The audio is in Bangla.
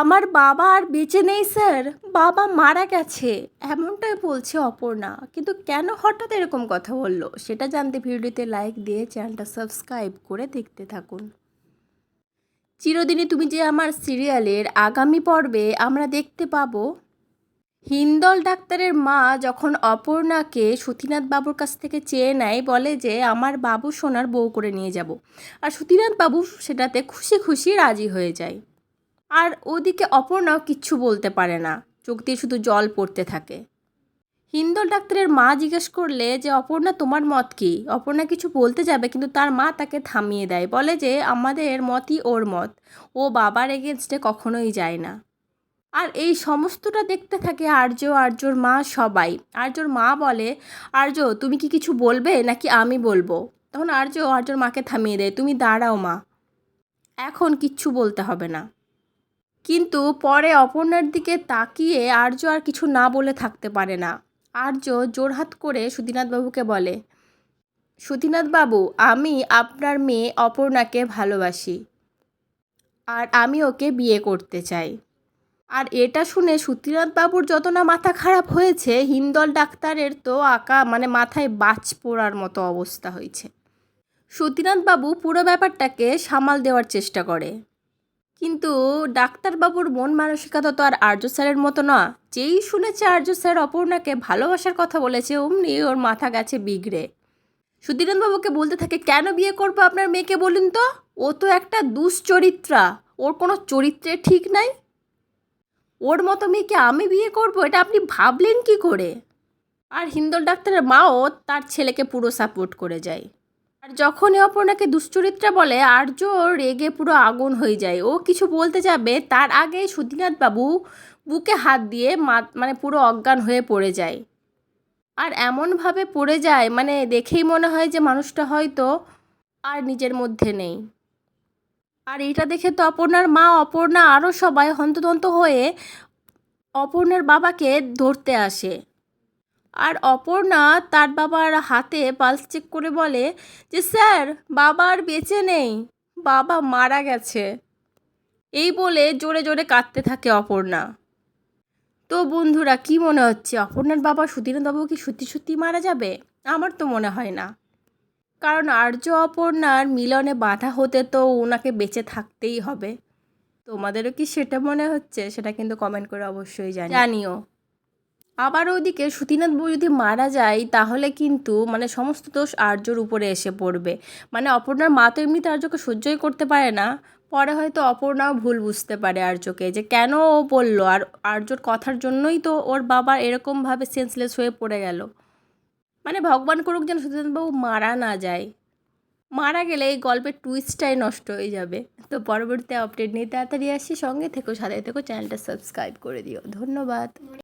আমার বাবা আর বেঁচে নেই, স্যার। বাবা মারা গেছে। এমনটাই বলছে অপর্ণা। কিন্তু কেন হঠাৎ এরকম কথা বলল? সেটা জানতে ভিডিওতে লাইক দিয়ে চ্যানেলটা সাবস্ক্রাইব করে দেখতে থাকুন। চিরদিনই তুমি যে আমার সিরিয়ালের আগামী পর্বে আমরা দেখতে পাবো। হিন্দল ডাক্তারের মা যখন অপর্ণাকে সতীনাথ বাবুর কাছ থেকে চেয়ে নেয়, বলে যে আমার বাবু সোনার বউ করে নিয়ে যাব। আর সতীনাথ বাবু সেটাতে খুশি খুশি রাজি হয়ে যায়। আর ওদিকে অপর্ণাও কিচ্ছু বলতে পারে না। চোখ দিয়ে শুধু জল পড়তে থাকে। হিন্দল ডাক্তারের মা জিজ্ঞেস করলে যে, অপর্ণা, তোমার মত কি? অপর্ণা কিছু বলতে যাবে, কিন্তু তার মা তাকে থামিয়ে দেয়। বলে যে, আমাদের মতই ওর মত। ও বাবার এগেনস্টে কখনোই যায় না। আর এই সমস্তটা দেখতে থাকে আর্য, আর্যর মা সবাই। আর্যর মা বলে, আর্য, তুমি কি কিছু বলবে? নাকি আমি বলব? তখন আর্য, আর্যর মাকে থামিয়ে দেয়, তুমি দাঁড়াও মা। এখন কিচ্ছু বলতে হবে না। কিন্তু পরে অপর্ণার দিকে তাকিয়ে আর্য আর কিছু না বলে থাকতে পারে না। আর্য জোরহাত করে সুধীনাথবাবুকে বলে সুধীনাথবাবু আমি আপনার মেয়ে অপর্ণাকে ভালোবাসি আর আমি ওকে বিয়ে করতে চাই। আর এটা শুনে সুধীনাথবাবুর যত না মাথা খারাপ হয়েছে হিন্দল ডাক্তারের তো আঁকা মানে মাথায় বাজ পড়ার মতো অবস্থা হয়েছে। সতীনাথবাবু পুরো ব্যাপারটাকে সামাল দেওয়ার চেষ্টা করে। কিন্তু ডাক্তারবাবুর মন মানসিকতা তো আর আর্য স্যারের মতো না। যেই শুনেছে আর্য স্যার অপর্ণাকে ভালোবাসার কথা বলেছে, অমনি ওর মাথা গেছে বিগড়ে। সুধীরনবাবুকে বলতে থাকে, কেন বিয়ে করব আপনার মেয়েকে বলুন তো? ও তো একটা দুশ্চরিত্রা। ওর কোনো চরিত্রে ঠিক নাই। ওর মতো মেয়েকে আমি বিয়ে করব, এটা আপনি ভাবলেন কি করে? আর হিন্দল ডাক্তারের মাও তার ছেলেকে পুরো সাপোর্ট করে যায়। আর যখনই অপর্ণাকে দুশ্চরিত্রা বলে, আর্য রেগে পুরো আগুন হয়ে যায়। ও কিছু বলতে যাবে, তার আগে বাবু বুকে হাত দিয়ে মানে পুরো অজ্ঞান হয়ে পড়ে যায়। আর এমনভাবে পড়ে যায় মানে দেখেই মনে হয় যে মানুষটা হয়তো আর নিজের মধ্যে নেই। আর এটা দেখে তো অপর্ণার মা, অপর্ণা আরও সবাই হন্তদন্ত হয়ে অপর্ণার বাবাকে ধরতে আসে। আর অপর্ণা তার বাবার হাতে পালস চেক করে বলে যে, স্যার, বাবা আর বেঁচে নেই। বাবা মারা গেছে। এই বলে জোরে জোরে কাঁদতে থাকে অপর্ণা। তো বন্ধুরা, কি মনে হচ্ছে? অপর্ণার বাবা সুধীরবাবু কি সত্যি সত্যি মারা যাবে? আমার তো মনে হয় না। কারণ আর্য অপর্ণার মিলনে বাধা হতে তো ওনাকে বেঁচে থাকতেই হবে। তোমাদেরও কি সেটা মনে হচ্ছে? সেটা কিন্তু কমেন্ট করে অবশ্যই জানি জানিও। আবার ওইদিকে সুতীনাথ বউ যদি মারা যায়, তাহলে কিন্তু মানে সমস্ত দোষ আর্যর উপরে এসে পড়বে। মানে অপর্ণার মা তো এমনিতে আর্যকে সহ্যই করতে পারে না। পরে হয়তো অপর্ণাও ভুল বুঝতে পারে আর্যকে যে কেন ও বলল, আর আর্যর কথার জন্যই তো ওর বাবা এরকমভাবে সেন্সলেস হয়ে পড়ে গেল। মানে ভগবান করুক যেন সুতীনাথবাবু মারা না যায়। মারা গেলে এই গল্পের টুইস্টটাই নষ্ট হয়ে যাবে। তো পরবর্তী আপডেট নিয়ে তাড়াতাড়ি আসি সঙ্গে থেকো, সাথে থেকো চ্যানেলটা সাবস্ক্রাইব করে দিও। ধন্যবাদ।